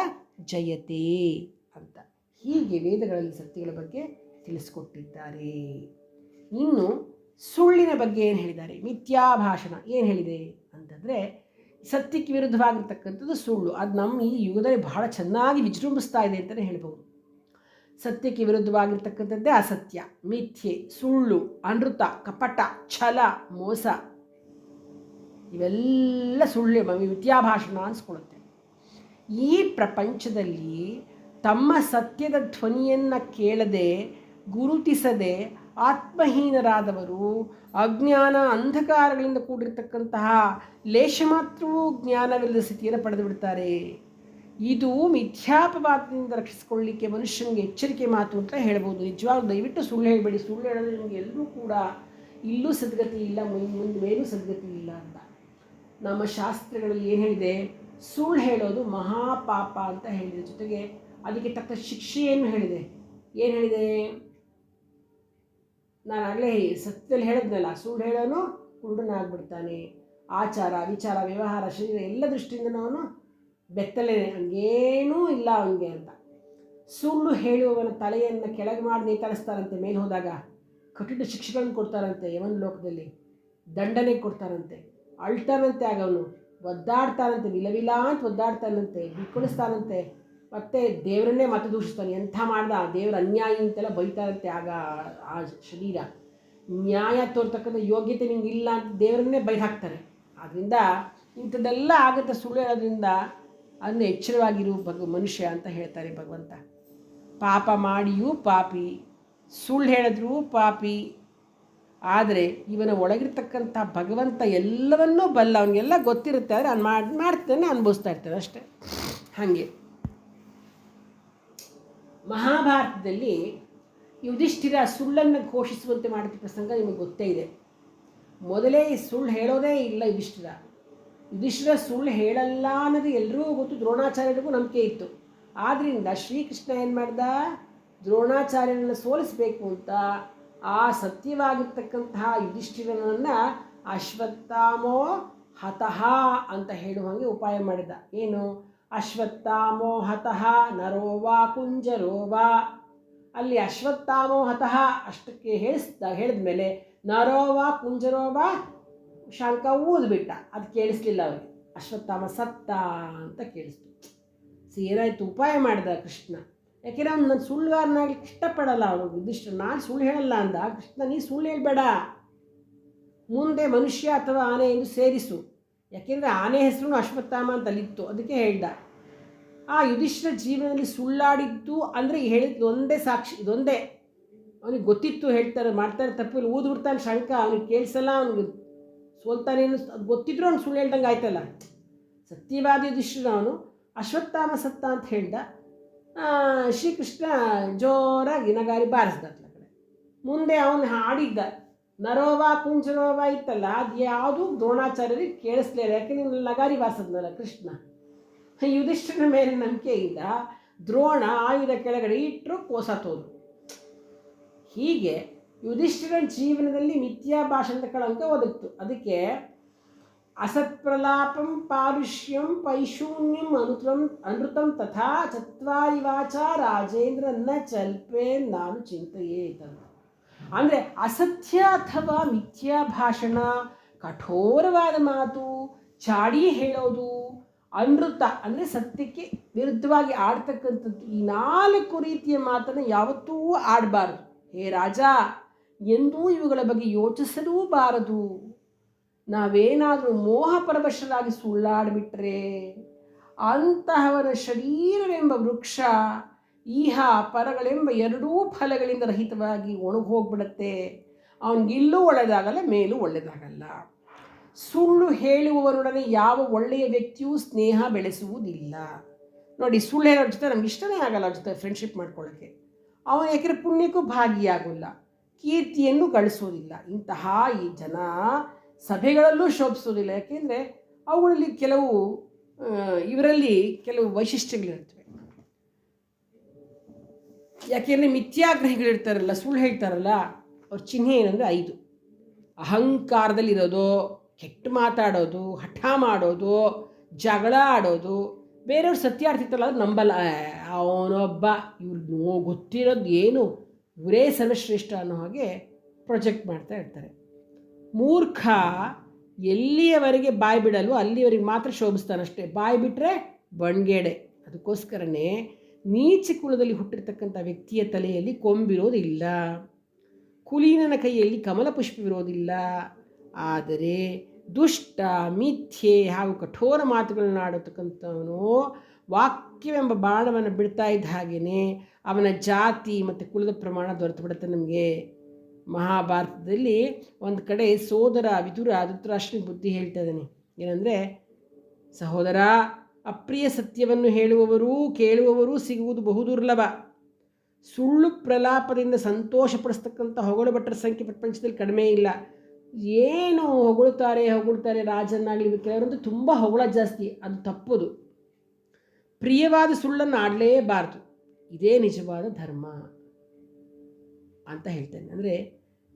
ಜಯತೆ ಅಂತ. ಹೀಗೆ ವೇದಗಳಲ್ಲಿ ಸತ್ಯಗಳ ಬಗ್ಗೆ ತಿಳಿಸ್ಕೊಟ್ಟಿದ್ದಾರೆ. ಇನ್ನು ಸುಳ್ಳಿನ ಬಗ್ಗೆ ಏನು ಹೇಳಿದ್ದಾರೆ? ಮಿಥ್ಯಾಭಾಷಣ ಏನು ಹೇಳಿದೆ ಅಂತಂದರೆ, ಸತ್ಯಕ್ಕೆ ವಿರುದ್ಧವಾಗಿರ್ತಕ್ಕಂಥದ್ದು ಸುಳ್ಳು. ಅದು ನಮ್ಮ ಈ ಯುಗದಲ್ಲಿ ಬಹಳ ಚೆನ್ನಾಗಿ ವಿಜೃಂಭಿಸ್ತಾ ಇದೆ ಅಂತಲೇ ಹೇಳ್ಬೋದು ಸತ್ಯಕ್ಕೆ ವಿರುದ್ಧವಾಗಿರ್ತಕ್ಕಂಥದ್ದೇ ಅಸತ್ಯ. ಮಿಥ್ಯೆ, ಸುಳ್ಳು, ಅನೃತ, ಕಪಟ, ಛಲ, ಮೋಸ. ಇವೆಲ್ಲ ಸುಳ್ಳು ಮಿಥ್ಯಾಭಾಷಣ ಅನಿಸ್ಕೊಳ್ಳುತ್ತೆ. ಈ ಪ್ರಪಂಚದಲ್ಲಿ ತಮ್ಮ ಸತ್ಯದ ಧ್ವನಿಯನ್ನು ಕೇಳದೆ, ಗುರುತಿಸದೆ, ಆತ್ಮಹೀನರಾದವರು ಅಜ್ಞಾನ ಅಂಧಕಾರಗಳಿಂದ ಕೂಡಿರ್ತಕ್ಕಂತಹ ಲೇಷ ಮಾತ್ರವೂ ಜ್ಞಾನವಿಲ್ಲದ ಸ್ಥಿತಿಯನ್ನು ಪಡೆದು ಬಿಡ್ತಾರೆ. ಇದು ಮಿಥ್ಯಾಪವಾದದಿಂದ ರಕ್ಷಿಸಿಕೊಳ್ಳಿಕ್ಕೆ ಮನುಷ್ಯನಿಗೆ ಎಚ್ಚರಿಕೆ ಮಾತು ಅಂತ ಹೇಳ್ಬೋದು. ನಿಜವಾಗ್ಲೂ ದಯವಿಟ್ಟು ಸುಳ್ಳು ಹೇಳಬೇಡಿ. ಸುಳ್ಳು ಹೇಳಿದ್ರೆ ನಿಮಗೆ ಎಲ್ಲರೂ ಕೂಡ ಇಲ್ಲೂ ಸದ್ಗತಿ ಇಲ್ಲ ಮುಂದೆ ಮೇಲೂ ಸದ್ಗತಿ ಇಲ್ಲ ಅಂತ. ನಮ್ಮ ಶಾಸ್ತ್ರಗಳಲ್ಲಿ ಏನು ಹೇಳಿದೆ? ಸುಳ್ಳು ಹೇಳೋದು ಮಹಾಪಾಪ ಅಂತ ಹೇಳಿದೆ. ಜೊತೆಗೆ ಅದಕ್ಕೆ ತಕ್ಕ ಶಿಕ್ಷೆಯನ್ನು ಹೇಳಿದೆ. ಏನು ಹೇಳಿದೆ? ನಾನು ಆಗಲೇ ಸತ್ಯದಲ್ಲಿ ಹೇಳಿದ್ನಲ್ಲ, ಸುಳ್ಳು ಹೇಳೋನು ಕುರುಡನಾಗ್ಬಿಡ್ತಾನೆ. ಆಚಾರ, ವಿಚಾರ, ವ್ಯವಹಾರ, ಶರೀರ ಎಲ್ಲ ದೃಷ್ಟಿಯಿಂದ ಅವನು ಬೆತ್ತಲೆ ಹಂಗೇನೂ ಇಲ್ಲ ಅವನಿಗೆ ಅಂತ. ಸುಳ್ಳು ಹೇಳುವವನ ತಲೆಯನ್ನು ಕೆಳಗೆ ಮಾಡಿ ನೇತಾಡಿಸ್ತಾರಂತೆ ಮೇಲೆ ಹೋದಾಗ ಕಠಿಣ ಶಿಕ್ಷೆಗಳನ್ನು ಕೊಡ್ತಾರಂತೆ ಯವನ ಲೋಕದಲ್ಲಿ, ದಂಡನೆ ಕೊಡ್ತಾರಂತೆ ಅಳ್ತಾನಂತೆ ಆಗವನು ಒದ್ದಾಡ್ತಾನಂತೆ ವಿಲವಿಲ ಅಂತ ಒದ್ದಾಡ್ತಾನಂತೆ ಬಿಕ್ಕಳಿಸ್ತಾನಂತೆ ಮತ್ತೆ ದೇವರನ್ನೇ ಮತ್ತೆ ದೂಷಿಸ್ತಾನೆ. ಎಂಥ ಮಾಡ್ದ? ದೇವರ ಅನ್ಯಾಯ ಅಂತೆಲ್ಲ ಬೈತಾರಂತೆ ಆಗ ಆ ಶರೀರ. ನ್ಯಾಯ ತೋರ್ತಕ್ಕಂಥ ಯೋಗ್ಯತೆ ನಿಂಗೆ ಇಲ್ಲ ಅಂತ ದೇವರನ್ನೇ ಬೈದು ಹಾಕ್ತಾರೆ. ಆದ್ದರಿಂದ ಇಂಥದ್ದೆಲ್ಲ ಆಗುತ್ತೆ ಸುಳ್ಳು ಹೇಳೋದ್ರಿಂದ ಅದನ್ನ ಎಚ್ಚರವಾಗಿರು ಭಗ, ಮನುಷ್ಯ ಅಂತ ಹೇಳ್ತಾರೆ ಭಗವಂತ. ಪಾಪ ಮಾಡಿಯೂ ಪಾಪಿ, ಸುಳ್ಳು ಹೇಳಿದ್ರೂ ಪಾಪಿ. ಆದರೆ ಇವನ ಒಳಗಿರ್ತಕ್ಕಂಥ ಭಗವಂತ ಎಲ್ಲವನ್ನೂ ಬಲ್ಲ, ಅವನಿಗೆಲ್ಲ ಗೊತ್ತಿರುತ್ತೆ, ಆದರೆ ಅವ್ನು ಮಾಡಿ, ಮಾಡ್ತೇನೆ ಅನುಭವಿಸ್ತಾ ಇರ್ತೇನೆ ಅಷ್ಟೇ. ಹಾಗೆ. ಮಹಾಭಾರತದಲ್ಲಿ ಯುಧಿಷ್ಠಿರ ಸುಳ್ಳನ್ನು ಘೋಷಿಸುವಂತೆ ಮಾಡಿದ ಪ್ರಸಂಗ ನಿಮಗೆ ಗೊತ್ತೇ ಇದೆ. ಮೊದಲೇ ಸುಳ್ಳು ಹೇಳೋದೇ ಇಲ್ಲ ಯುಧಿಷ್ಠಿರ. ಯುಧಿಷ್ಠಿರ ಸುಳ್ಳು ಹೇಳಲ್ಲ ಅನ್ನೋದು ಎಲ್ಲರಿಗೂ ಗೊತ್ತು. ದ್ರೋಣಾಚಾರ್ಯರಿಗೂ ನಂಬಿಕೆ ಇತ್ತು. ಆದ್ದರಿಂದ ಶ್ರೀಕೃಷ್ಣ ಏನು ಮಾಡ್ದ? ದ್ರೋಣಾಚಾರ್ಯರನ್ನು ಸೋಲಿಸಬೇಕು ಅಂತ ಆ ಸತ್ಯವಾಗಿರ್ತಕ್ಕಂತಹ ಯುಧಿಷ್ಠಿರನನ್ನು ಅಶ್ವತ್ಥಾಮೋ ಹತಃ ಅಂತ ಹೇಳುವಂಗೆ ಉಪಾಯ ಮಾಡಿದ. ಏನು? ಅಶ್ವತ್ಥಾಮೋ ಹತಃ ನರೋ ವಾ ಕುಂಜರೋ ವಾ. ಅಲ್ಲಿ ಅಶ್ವತ್ಥಾಮೋ ಹತಃ ಅಷ್ಟಕ್ಕೆ ಹೇಳಿಸ್ದ, ಹೇಳಿದ್ಮೇಲೆ ಮೇಲೆ ನರೋ ಶಂಕ ಊದ್ಬಿಟ್ಟ ಅದು ಕೇಳಿಸ್ಲಿಲ್ಲ ಅವರಿಗೆ ಅಶ್ವತ್ಥಾಮ ಸತ್ತ ಅಂತ ಕೇಳಿಸ್ತು. ಸಿ ಏನಾಯ್ತು? ಉಪಾಯ ಮಾಡಿದ ಕೃಷ್ಣ. ಯಾಕೆಂದ್ರೆ ಅವ್ನು ನನ್ನ ಸುಳ್ಳುಗಾರನಾಗ್ಲಿಕ್ಕೆ ಇಷ್ಟಪಡಲ್ಲ ಅವನು ಯುಧಿಷ್ಠ ನಾನು ಸುಳ್ಳು ಹೇಳಲ್ಲ ಅಂದ. ಕೃಷ್ಣ, ನೀ ಸುಳ್ಳು ಹೇಳಬೇಡ. ಮುಂದೆ ಮನುಷ್ಯ ಅಥವಾ ಆನೆ ಎಂದು ಸೇರಿಸು. ಯಾಕೆಂದರೆ ಆನೆ ಹೆಸರು ಅಶ್ವತ್ಥಾಮ ಅಂತ ಅಲ್ಲಿತ್ತು ಅದಕ್ಕೆ ಹೇಳ್ದ. ಆ ಯುಧಿಷ್ಠರ ಜೀವನದಲ್ಲಿ ಸುಳ್ಳಾಡಿದ್ದು ಅಂದರೆ ಹೇಳಿದ್ದು ಒಂದೇ ಸಾಕ್ಷಿ, ಇದೊಂದೇ. ಅವನಿಗೆ ಗೊತ್ತಿತ್ತು ಹೇಳ್ತಾರೆ, ಮಾಡ್ತಾರೆ, ತಪ್ಪಿಲ್ಲ. ಇಲ್ಲಿ ಊದ್ಬಿಡ್ತಾನೆ ಶಂಕ. ಅವನಿಗೆ ಕೇಳಿಸಲ್ಲ, ಅವ್ನಿಗೆ ಸೋಲ್ತಾನೇನು ಅದು ಗೊತ್ತಿದ್ರು ಅವ್ನು ಸುಳ್ಳು ಹೇಳ್ದಂಗೆ ಆಯ್ತಲ್ಲ. ಸತ್ಯವಾದಿ ಅವನು ಅಶ್ವತ್ಥಾಮ ಸತ್ತ ಅಂತ ಹೇಳ್ದ. ಶ್ರೀಕೃಷ್ಣ ಜೋರಾಗಿ ನಗಾರಿ ಬಾರಿಸ್ದ ಕಡೆ. ಮುಂದೆ ಅವನು ಹಾಡಿದ್ದ. ನರೋವ ಕುಂಜರೋವ ಇತ್ತಲ್ಲ, ಅದು ಯಾವುದು ದ್ರೋಣಾಚಾರ್ಯರಿಗೆ ಕೇಳಿಸ್ಲೇ ಯಾಕೆ ನೀವು ನಗಾರಿ ಬಾರಿಸಿದ್ನಲ್ಲ ಕೃಷ್ಣ? ಯುಧಿಷ್ಠಿರ ಮೇಲೆ ನಂಬಿಕೆಯಿಂದ ದ್ರೋಣ ಆಯುಧ ಕೆಳಗಡೆ ಇಟ್ಟರು ಕೋಸತೋದು ಹೀಗೆ ಯುಧಿಷ್ಠಿರ ಜೀವನದಲ್ಲಿ ಮಿಥ್ಯಾ ಭಾಷಣದ ಕಳಂಕ ಒದಗಿತು. ಅದಕ್ಕೆ ಅಸತ್ಪ್ರಲಾಪಂ ಪಾರುಷ್ಯಂ ಪೈಶೂನ್ಯಂ ಅನುತಂ, ಅನೃತಂ ತಥಾ ಚತ್ವಾರಿ ವಾಚ ರಾಜೇಂದ್ರ ನ ಚಲ್ಪೆ ನಾನು ಚಿಂತೆಯೇತಂತ ಅಂದರೆ ಅಸತ್ಯ ಅಥವಾ ಮಿಥ್ಯಾ ಭಾಷಣ ಕಠೋರವಾದ ಮಾತು ಚಾಡಿ ಹೇಳೋದು, ಅನೃತ ಅಂದರೆ ಸತ್ಯಕ್ಕೆ ವಿರುದ್ಧವಾಗಿ ಆಡ್ತಕ್ಕಂಥದ್ದು ಈ ನಾಲ್ಕು ರೀತಿಯ ಮಾತನ್ನು ಯಾವತ್ತೂ ಆಡಬಾರ್ದು. ಹೇ ರಾಜ ಎಂದೂ ಇವುಗಳ ಬಗ್ಗೆ ಯೋಚಿಸಲೂ ಬಾರದು ನಾವೇನಾದರೂ ಮೋಹ ಪರವಶರಾಗಿ ಸುಳ್ಳಾಡಿಬಿಟ್ರೆ ಅಂತಹವರ ಶರೀರವೆಂಬ ವೃಕ್ಷ ಈಹ ಪರಗಳೆಂಬ ಎರಡೂ ಫಲಗಳಿಂದ ರಹಿತವಾಗಿ ಒಣಗಿ ಹೋಗ್ಬಿಡತ್ತೆ ಅವನಿಗಿಲ್ಲೂ ಒಳ್ಳೆಯದಾಗಲ್ಲ, ಮೇಲೂ ಒಳ್ಳೆಯದಾಗಲ್ಲ. ಸುಳ್ಳು ಹೇಳುವವರೊಡನೆ ಯಾವ ಒಳ್ಳೆಯ ವ್ಯಕ್ತಿಯೂ ಸ್ನೇಹ ಬೆಳೆಸುವುದಿಲ್ಲ. ನೋಡಿ, ಸುಳ್ಳು ಹೇಳೋರ ಜೊತೆ ನಮ್ಗೆ ಇಷ್ಟನೇ ಆಗಲ್ಲ ಅವ್ರ ಜೊತೆ ಫ್ರೆಂಡ್ಶಿಪ್ ಮಾಡ್ಕೊಳ್ಳೋಕ್ಕೆ. ಅವನು ಯಾಕೆಂದರೆ ಪುಣ್ಯಕ್ಕೂ ಭಾಗಿಯಾಗೋಲ್ಲ. ಕೀರ್ತಿಯನ್ನು ಗಳಿಸೋದಿಲ್ಲ ಇಂತಹ ಈ ಜನ ಸಭೆಗಳಲ್ಲೂ ಶೋಭಿಸೋದಿಲ್ಲ ಯಾಕೆಂದರೆ ಅವುಗಳಲ್ಲಿ ಕೆಲವು ಇವರಲ್ಲಿ ಕೆಲವು ವೈಶಿಷ್ಟ್ಯಗಳಿರ್ತವೆ ಯಾಕೆಂದರೆ ಮಿಥ್ಯಾಗ್ರಹಿಗಳಿರ್ತಾರಲ್ಲ, ಸುಳ್ಳು ಹೇಳ್ತಾರಲ್ಲ, ಅವ್ರ ಚಿಹ್ನೆ ಏನಂದರೆ ಐದು. ಅಹಂಕಾರದಲ್ಲಿರೋದು, ಕೆಟ್ಟ ಮಾತಾಡೋದು, ಹಠ ಮಾಡೋದು, ಜಗಳ ಆಡೋದು, ಬೇರೆಯವ್ರು ಸತ್ಯಾರ್ಥಿತ್ತಲ್ಲ ಅದು ನಂಬಲ್ಲ. ಅವನೊಬ್ಬ, ಇವ್ರಿಗೆ ನೋ, ಗೊತ್ತಿರೋದು ಏನು? ಇವರೇ ಸರ್ವಶ್ರೇಷ್ಠ ಅನ್ನೋ ಹಾಗೆ ಪ್ರೊಜೆಕ್ಟ್ ಮಾಡ್ತಾ ಇರ್ತಾರೆ. ಮೂರ್ಖ ಎಲ್ಲಿಯವರೆಗೆ ಬಾಯಿ ಬಿಡಲು ಅಲ್ಲಿಯವರೆಗೆ ಮಾತ್ರ ಶೋಭಿಸ್ತಾನಷ್ಟೇ. ಬಾಯಿ ಬಿಟ್ಟರೆ ಬಣ್ಗೆಡೆ. ಅದಕ್ಕೋಸ್ಕರನೇ ನೀಚ ಕುಲದಲ್ಲಿ ಹುಟ್ಟಿರ್ತಕ್ಕಂಥ ವ್ಯಕ್ತಿಯ ತಲೆಯಲ್ಲಿ ಕೊಂಬಿರೋದಿಲ್ಲ. ಕುಲೀನನ ಕೈಯಲ್ಲಿ ಕಮಲ ಪುಷ್ಪವಿರೋದಿಲ್ಲ ಆದರೆ ದುಷ್ಟ, ಮಿಥ್ಯೆ ಹಾಗೂ ಕಠೋರ ಮಾತುಗಳನ್ನು ಆಡತಕ್ಕಂಥವನು ವಾಕ್ಯವೆಂಬ ಬಾಣವನ್ನು ಬಿಡ್ತಾ ಇದ್ದ ಹಾಗೆಯೇ ಅವನ ಜಾತಿ ಮತ್ತು ಕುಲದ ಪ್ರಮಾಣ ದೊರೆತು ನಮಗೆ ಮಹಾಭಾರತದಲ್ಲಿ. ಒಂದು ಕಡೆ ಸೋದರ ವಿದುರ ಧೃತರಾಷ್ಟ್ರನ ಬುದ್ಧಿ ಹೇಳ್ತಾ ಇದ್ದಾನೆ. ಏನಂದರೆ, ಸಹೋದರ, ಅಪ್ರಿಯ ಸತ್ಯವನ್ನು ಹೇಳುವವರೂ, ಕೇಳುವವರೂ ಸಿಗುವುದು ಬಹುದುರ್ಲಭ ಸುಳ್ಳು ಪ್ರಲಾಪದಿಂದ ಸಂತೋಷಪಡಿಸ್ತಕ್ಕಂಥ ಹೊಗಳು ಭಟ್ಟರ ಸಂಖ್ಯೆ ಪ್ರಪಂಚದಲ್ಲಿ ಕಡಿಮೆ ಇಲ್ಲ. ಏನು ಹೊಗಳುತ್ತಾರೆ ಹೊಗಳ್ತಾರೆ ರಾಜನ್ನಾಗಲಿ ಕೆಲವರಂತೂ ತುಂಬ ಹೊಗಳ ಜಾಸ್ತಿ. ಅದು ತಪ್ಪದು. ಪ್ರಿಯವಾದ ಸುಳ್ಳನ್ನು ಆಡಲೇಬಾರ್ದು. ಇದೇ ನಿಜವಾದ ಧರ್ಮ ಅಂತ ಹೇಳ್ತೇನೆ. ಅಂದರೆ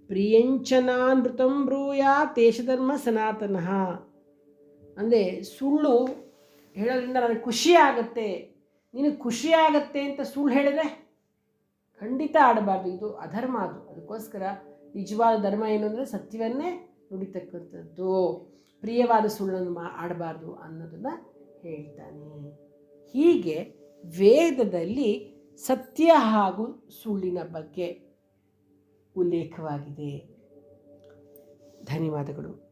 ಪ್ರಿಯಂಚನಾನೃತಂ ಬ್ರೂಯ ದೇಶಧರ್ಮ ಸನಾತನಃ. ಅಂದರೆ ಸುಳ್ಳು ಹೇಳೋದ್ರಿಂದ ನನಗೆ ಖುಷಿ ಆಗುತ್ತೆ. ನಿನಗೆ ಖುಷಿ ಆಗುತ್ತೆ ಅಂತ ಸುಳ್ಳು ಹೇಳಿದ್ರೆ ಖಂಡಿತ ಆಡಬಾರ್ದು. ಇದು ಅಧರ್ಮ ಅದು. ಅದಕ್ಕೋಸ್ಕರ ನಿಜವಾದ ಧರ್ಮ ಏನು ಅಂದರೆ ಸತ್ಯವನ್ನೇ ನುಡಿತಕ್ಕಂಥದ್ದು. ಪ್ರಿಯವಾದ ಸುಳ್ಳನ್ನು ಮಾ ಆಡಬಾರ್ದು ಅನ್ನೋದನ್ನು ಹೇಳ್ತಾನೆ. ಹೀಗೆ ವೇದದಲ್ಲಿ ಸತ್ಯ ಹಾಗೂ ಸುಳ್ಳಿನ ಬಗ್ಗೆ ಉಲ್ಲೇಖವಾಗಿದೆ. ಧನ್ಯವಾದಗಳು.